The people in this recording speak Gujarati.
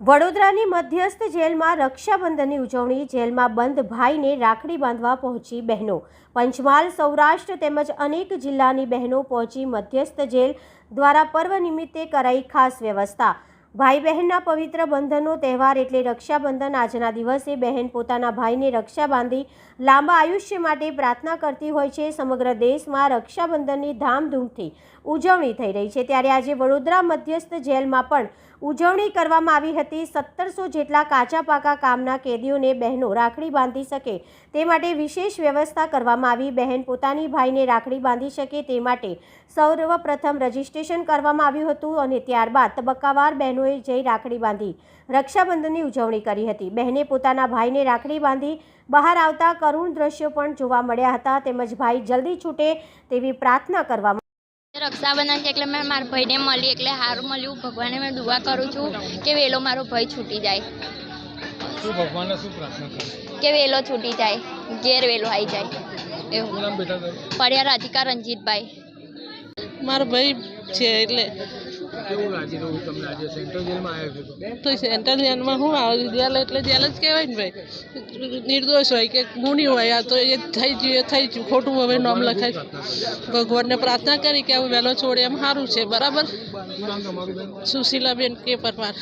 વડોદરાની મધ્યસ્થ જેલમાં રક્ષાબંધનની ઉજવણી, જેલમાં બંધ ભાઈને રાખડી બાંધવા પહોંચી બહેનો. પંચમહાલ, સૌરાષ્ટ્ર તેમજ અનેક જિલ્લાની બહેનો પહોંચી મધ્યસ્થ જેલ દ્વારા પર્વ નિમિત્તે કરાઈ ખાસ વ્યવસ્થા. ભાઈ બહેનના પવિત્ર બંધનનો તહેવાર એટલે રક્ષાબંધન. આજના દિવસે બહેન પોતાના ભાઈને રક્ષા બાંધી લાંબા આયુષ્ય માટે પ્રાર્થના કરતી હોય છે. સમગ્ર દેશમાં રક્ષાબંધનની ધામધૂમથી ઉજવણી થઈ રહી છે. ત્યારે આજે વડોદરા મધ્યસ્થ જેલમાં પણ ઉજવણી કરવામાં આવી હતી. સત્તરસો જેટલા કાચા પાકા કામના કેદીઓને બહેનો રાખડી બાંધી શકે તે માટે વિશેષ વ્યવસ્થા કરવામાં આવી. બહેન પોતાની ભાઈને રાખડી બાંધી શકે તે માટે સર્વપ્રથમ રજીસ્ટ્રેશન કરવામાં આવ્યું હતું અને ત્યારબાદ તબક્કાવાર બહેનોએ જઈ રાખડી બાંધી રક્ષાબંધનની ઉજવણી કરી હતી. બહેને પોતાના ભાઈને રાખડી બાંધી બહાર આવતા કરુણ દ્રશ્યો પણ જોવા મળ્યા હતા. તેમજ ભાઈ જલ્દી છૂટે તેવી પ્રાર્થના કરવામાં રક્ષાબંધન છે એટલે મેં મારા ભાઈને મળી એટલે સારું મળ્યું. ભગવાને મેં દુઆ કરું છું કે વેલો મારો ભાઈ છૂટી જાય. શું ભગવાનને શું પ્રાર્થના કરે? કે વેલો છૂટી જાય ઘેર વેલો આવી જાય. એવું નામ બેટા પડ્યા રાધિકા રંજીતભાઈ. મારો ભાઈ છે એટલે કેવું લાગી રહ્યું તમને આજે સેન્ટ્રલ જેલમાં આવ્યો છો તો? તો સેન્ટ્રલ જેલમાં શું આવે જેલ એટલે જેલ જ કહેવાય ને ભાઈ. નિર્દોષ હોય કે ગુણી હોય આ તો એ થઈ ગયું એ થઈ ગયું ખોટું હવે નામ લખાય. ભગવાનને પ્રાર્થના કરી કે હવે વહેલો છોડે એમ સારું છે બરાબર? સુશીલાબેન કે પરમાર.